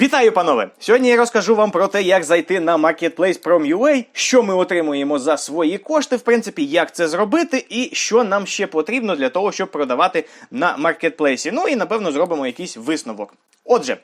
Вітаю, панове! Сьогодні я розкажу вам про те, як зайти на Marketplace Prom.ua, що ми отримуємо за свої кошти, в принципі, як це зробити, і що нам ще потрібно для того, щоб продавати на маркетплейсі. Ну і напевно зробимо якийсь висновок. Отже,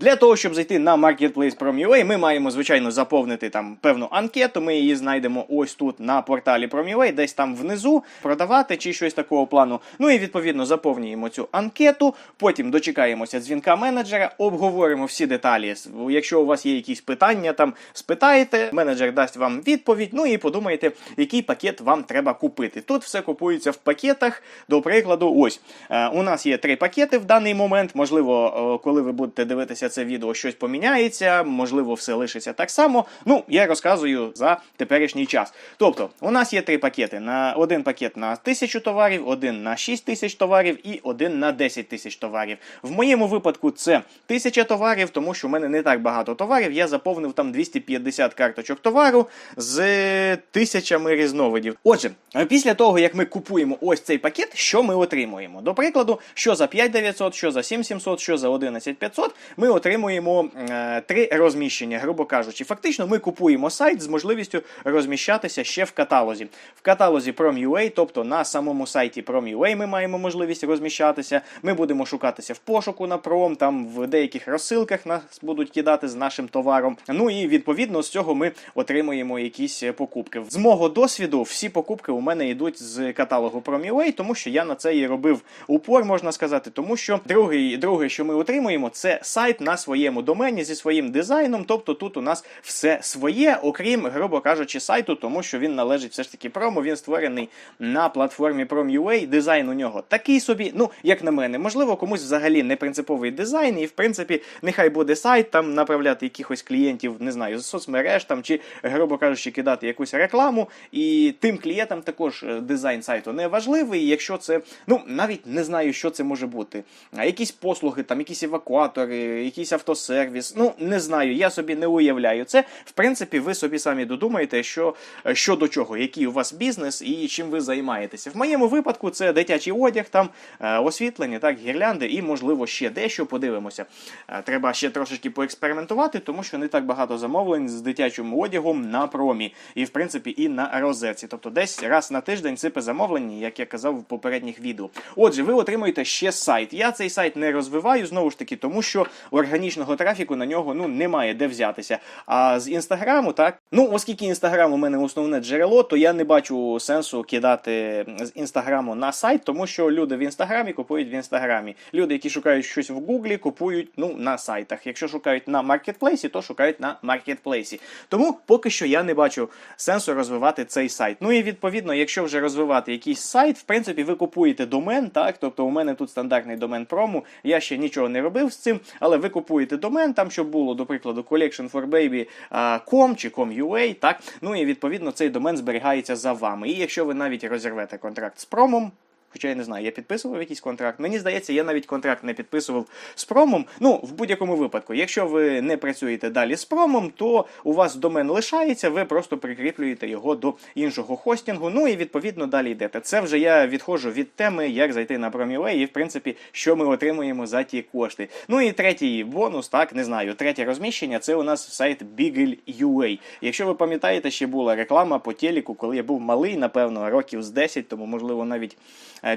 для того, щоб зайти на Marketplace Prom.ua, ми маємо, звичайно, заповнити там певну анкету. Ми її знайдемо ось тут на порталі Prom.ua, десь там внизу, продавати чи щось такого плану. Ну і відповідно заповнюємо цю анкету. Потім дочекаємося дзвінка менеджера, обговоримо всі деталі. Якщо у вас є якісь питання, там спитаєте, менеджер дасть вам відповідь. Ну і подумаєте, який пакет вам треба купити. Тут все купується в пакетах. До прикладу, ось е, у нас є три пакети в даний момент. Можливо, е, коли ви будете дивитися це відео, щось поміняється, можливо, все лишиться так само. Ну, я розказую за теперішній час. Тобто, у нас є три пакети: на один пакет на тисячу товарів, один на 6 тисяч товарів і один на 10 тисяч товарів. В моєму випадку це тисяча товарів, тому що в мене не так багато товарів. Я заповнив там 250 карточок товару з тисячами різновидів. Отже, після того, як ми купуємо ось цей пакет, що ми отримуємо? До прикладу, що за 5900, що за 7700, що за 11500, ми отримуємо е, три розміщення, грубо кажучи. Фактично, ми купуємо сайт з можливістю розміщатися ще в каталозі. В каталозі Prom.ua, тобто на самому сайті Prom.ua ми маємо можливість розміщатися. Ми будемо шукатися в пошуку на Prom, там в деяких розсилках нас будуть кидати з нашим товаром. Ну і відповідно з цього ми отримуємо якісь покупки. З мого досвіду, всі покупки у мене йдуть з каталогу Prom.ua, тому що я на це і робив упор, можна сказати, тому що другий, друге, що ми отримуємо, це сайт на своєму домені зі своїм дизайном. Тобто тут у нас все своє, окрім, грубо кажучи, сайту, тому що він належить все ж таки промо. Він створений на платформі Prom.ua. Дизайн у нього такий собі, ну як на мене, можливо, комусь взагалі не принциповий дизайн, і в принципі, нехай буде сайт там направляти якихось клієнтів, не знаю, з соцмереж там чи, грубо кажучи, кидати якусь рекламу. І тим клієнтам також е, дизайн сайту не важливий. Якщо це, ну навіть не знаю, що це може бути. А якісь послуги, там якісь евакуатори, якийсь автосервіс. Ну не знаю, я собі не уявляю це. В принципі, ви собі самі додумаєте, що, що до чого, який у вас бізнес і чим ви займаєтеся. В моєму випадку це дитячий одяг, там е, освітлення, так, гірлянди і, можливо, ще дещо подивимося. Е, Треба ще трошечки поекспериментувати, тому що не так багато замовлень з дитячим одягом на промі, і в принципі і на розетці. Тобто десь раз на тиждень сипе замовлення, як я казав в попередніх відео. Отже, ви отримуєте ще сайт. Я цей сайт не розвиваю знову ж таки, тому що органічного трафіку на нього ну немає де взятися. А з інстаграму, так ну оскільки інстаграм у мене основне джерело, то я не бачу сенсу кидати з інстаграму на сайт, тому що люди в інстаграмі купують в інстаграмі. Люди, які шукають щось в Гуглі, купують ну на сайтах. Якщо шукають на маркетплейсі, то шукають на маркетплейсі. Тому поки що я не бачу сенсу розвивати цей сайт. Ну і відповідно, якщо вже розвивати якийсь сайт, в принципі, ви купуєте домен, так тобто у мене тут стандартний домен прому. Я ще нічого не робив з цим, але ви купуєте домен, там щоб було, до прикладу, collectionforbaby.com чи com.ua, так ну і відповідно цей домен зберігається за вами. І якщо ви навіть розірвете контракт з промом. Хоча я не знаю, я підписував якийсь контракт. Мені здається, я навіть контракт не підписував з промом. Ну, в будь-якому випадку, якщо ви не працюєте далі з промом, то у вас домен лишається, ви просто прикріплюєте його до іншого хостінгу. Ну і відповідно далі йдете. Це вже я відходжу від теми, як зайти на Prom.ua і в принципі, що ми отримуємо за ті кошти. Ну і третій бонус, так не знаю, третє розміщення це у нас сайт Beagle.ua. Якщо ви пам'ятаєте, ще була реклама по телеку, коли я був малий, напевно, років з 10, тому можливо навіть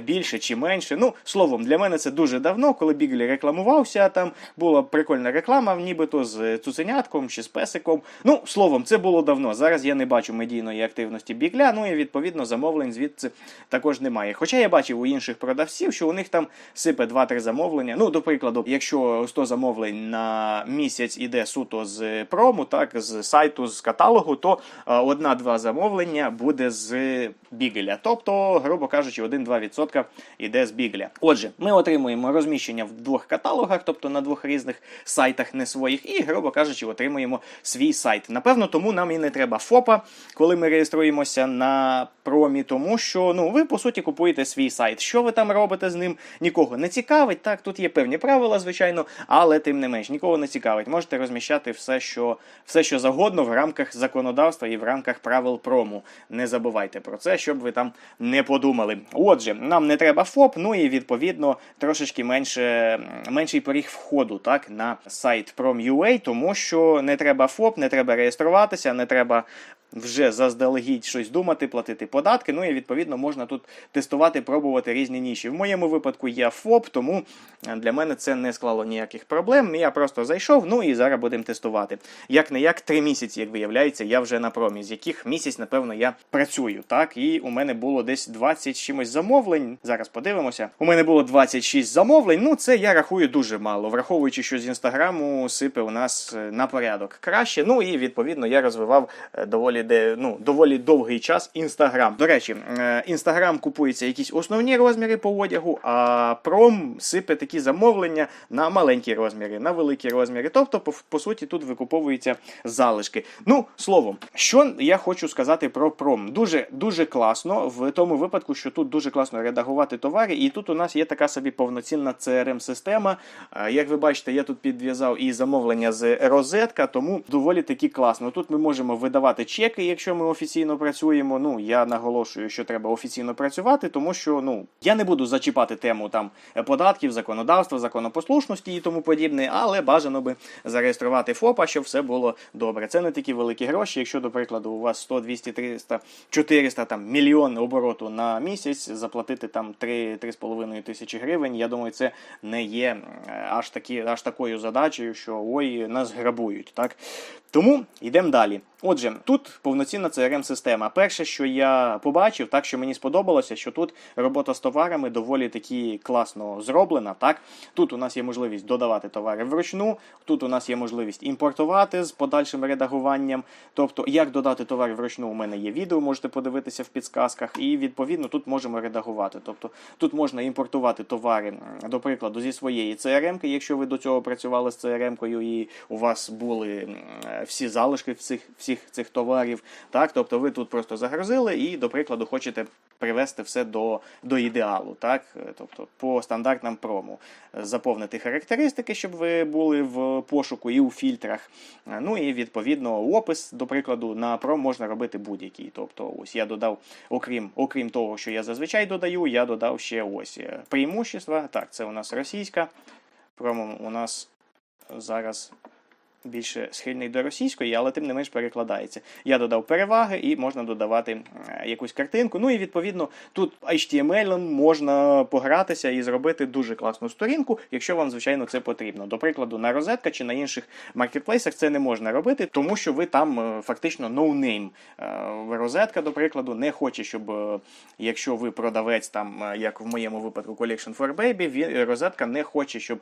більше чи менше. Ну, словом, для мене це дуже давно, коли Біглі рекламувався, там була прикольна реклама, нібито з цуценятком чи з песиком. Ну, словом, це було давно. Зараз я не бачу медійної активності Бігля, ну і відповідно замовлень звідси також немає. Хоча я бачив у інших продавців, що у них там сипе 2-3 замовлення. Ну, до прикладу, якщо 100 замовлень на місяць іде суто з прому, так, з сайту, з каталогу, то е, одна-два замовлення буде з Бігеля. Тобто, грубо кажучи, 1-2% іде з Бігля. Отже, ми отримуємо розміщення в двох каталогах, тобто на двох різних сайтах не своїх, і, грубо кажучи, отримуємо свій сайт. Напевно, тому нам і не треба ФОПа, коли ми реєструємося на промі, тому що ну ви по суті купуєте свій сайт. Що ви там робите з ним? Нікого не цікавить. Так, тут є певні правила, звичайно, але тим не менш нікого не цікавить. Можете розміщати все, що все, що завгодно в рамках законодавства і в рамках правил прому. Не забувайте про це, щоб ви там не подумали. Отже, нам не треба ФОП, ну і відповідно трошечки менше, менший поріг входу так, на сайт Prom.ua, тому що не треба ФОП, не треба реєструватися, не треба вже заздалегідь щось думати, платити податки. Ну і відповідно можна тут тестувати, пробувати різні ніші. В моєму випадку я ФОП, тому для мене це не склало ніяких проблем. Я просто зайшов, ну і зараз будемо тестувати. Як не як три місяці, як виявляється, я вже на промі, з яких місяць, напевно, я працюю. Так, і у мене було десь 20 чимось замовлень. Зараз подивимося. У мене було 26 замовлень. Ну, це я рахую дуже мало, враховуючи, що з інстаграму сипе у нас е, на порядок краще. Ну і відповідно я розвивав е, доволі де ну доволі довгий час інстаграм. До речі, інстаграм купується якісь основні розміри по одягу, а пром сипе такі замовлення на маленькі розміри, на великі розміри. Тобто, по, по суті, тут викуповуються залишки. Ну, словом, що я хочу сказати про пром. Дуже дуже класно в тому випадку, що тут дуже класно редагувати товари, і тут у нас є така собі повноцінна crm система Як ви бачите, я тут підв'язав і замовлення з розетка, тому доволі таки класно. Тут ми можемо видавати чеки, якщо ми офіційно працюємо. Ну я наголошую, що треба офіційно працювати, тому що ну я не буду зачіпати тему там податків, законодавства, законопослушності і тому подібне, але бажано би зареєструвати ФОПа, щоб все було добре. Це не такі великі гроші. Якщо, до прикладу, у вас 100, 200, 300, 400 там мільйон обороту на місяць, заплатити там 3-3,5 тисячі гривень. Я думаю, це не є аж такі, аж такою задачею, що ой, нас грабують. Так тому йдемо далі. Отже, тут повноцінна crm система Перше, що я побачив, так що мені сподобалося, що тут робота з товарами доволі таки класно зроблена. Так, Тут у нас є можливість додавати товари вручну, тут у нас є можливість імпортувати з подальшим редагуванням. Тобто, як додати товари вручну, у мене є відео, можете подивитися в підсказках, і відповідно тут можемо редагувати. Тобто тут можна імпортувати товари, до прикладу, зі своєї CRM, якщо ви до цього працювали з CRM-кою і у вас були всі залишки всіх всіх цих товарів. Так, Тобто ви тут просто загрузили і, до прикладу, хочете привести все до до ідеалу. так, Тобто по стандартнам прому. Заповнити характеристики, щоб ви були в пошуку і у фільтрах. Ну і відповідно опис, до прикладу, на пром можна робити будь-який. Тобто, ось я додав, окрім окрім того, що я зазвичай додаю, я додав ще ось преимущества. Так, це у нас російська. Промо у нас зараз більше схильний до російської, але тим не менш перекладається. Я додав переваги і можна додавати е, якусь картинку. Ну і відповідно тут HTML можна погратися і зробити дуже класну сторінку, якщо вам, звичайно, це потрібно. До прикладу, на розетка чи на інших маркетплейсах це не можна робити, тому що ви там е, фактично. Е, розетка, до прикладу, не хоче, щоб якщо ви продавець, там, як в моєму випадку Collection for Baby, розетка не хоче, щоб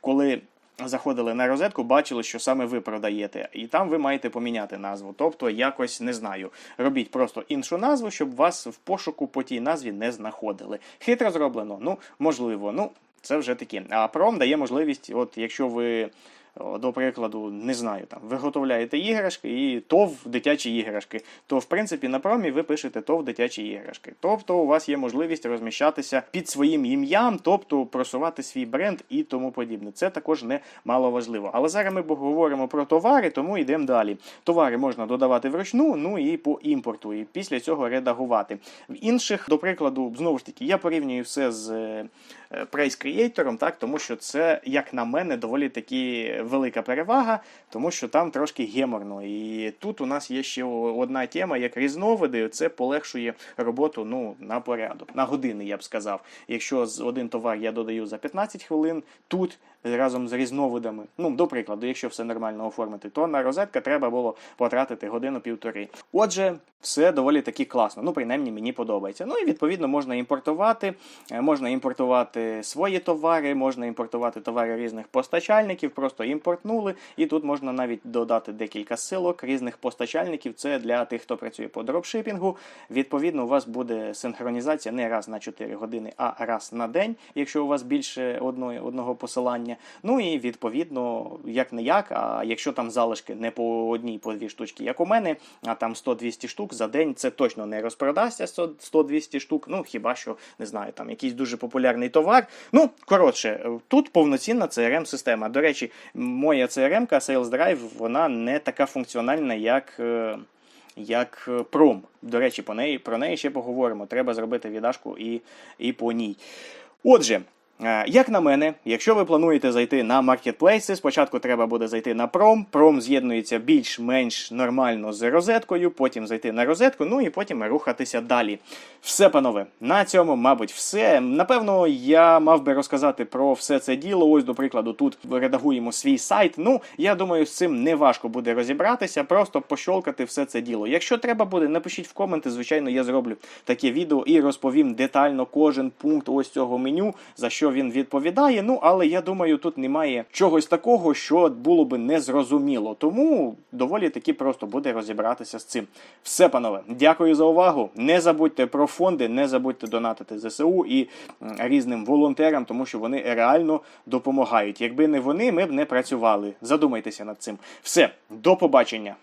коли заходили на розетку, бачили, що саме ви продаєте, і там ви маєте поміняти назву. Тобто, якось не знаю, робіть просто іншу назву, щоб вас в пошуку по тій назві не знаходили. Хитро зроблено, ну можливо, ну це вже таке. А пром дає можливість, от якщо ви до прикладу, не знаю, там виготовляєте іграшки і ТОВ дитячі іграшки, то в принципі на промі ви пишете ТОВ дитячі іграшки. Тобто у вас є можливість розміщатися під своїм ім'ям, тобто просувати свій бренд і тому подібне. Це також не мало важливо. Але зараз ми говоримо про товари, тому йдемо далі. Товари можна додавати вручну, ну і по імпорту, і після цього редагувати. В інших, до прикладу, знову ж таки, я порівнюю все з е, Price Creator, так, тому що це, як на мене, доволі таки велика перевага, тому що там трошки геморно. І тут у нас є ще одна тема, як різновиди, це полегшує роботу ну, на порядок, на години, я б сказав. Якщо з один товар я додаю за 15 хвилин, тут разом з різновидами, ну, до прикладу, якщо все нормально оформити, то на розетка треба було потратити годину-півтори. Отже, все доволі таки класно. Ну, принаймні, мені подобається. Ну і відповідно можна імпортувати, е, можна імпортувати свої товари, можна імпортувати товари різних постачальників, просто імпортнули. І тут можна навіть додати декілька силок різних постачальників. Це для тих, хто працює по дропшипінгу. Відповідно, у вас буде синхронізація не раз на 4 години, а раз на день, якщо у вас більше одної, одного посилання. Ну і відповідно, як не як, а якщо там залишки не по одній, по дві штучки, як у мене, а там 100-200 штук за день це точно не розпродасться 100-200 штук. Ну хіба що не знаю, там якийсь дуже популярний товар. Ну, коротше, тут повноцінна crm система До речі, моя CRM-ка Sales Drive, вона не така функціональна, як. Е, як е, пром. До речі, по неї, про неї ще поговоримо. Треба зробити віддашку і, і по ній. Отже. Е, Як на мене, якщо ви плануєте зайти на маркетплейси, спочатку треба буде зайти на пром. Пром з'єднується більш-менш нормально з розеткою, потім зайти на розетку, ну і потім рухатися далі. Все, панове, на цьому, мабуть, все. Напевно, я мав би розказати про все це діло. Ось, до прикладу, тут редагуємо свій сайт. Ну, я думаю, з цим не важко буде розібратися, просто пощолкати все це діло. Якщо треба буде, напишіть в коменти. Звичайно, я зроблю таке відео і розповім детально кожен пункт ось цього меню, за що він відповідає. Ну, але я думаю, тут немає чогось такого, що було би незрозуміло. Тому доволі таки просто буде розібратися з цим. Все, панове, дякую за увагу. Не забудьте про фонди, не забудьте донатити ЗСУ і різним волонтерам, тому що вони реально допомагають. Якби не вони, ми б не працювали. Задумайтеся над цим. Все, до побачення.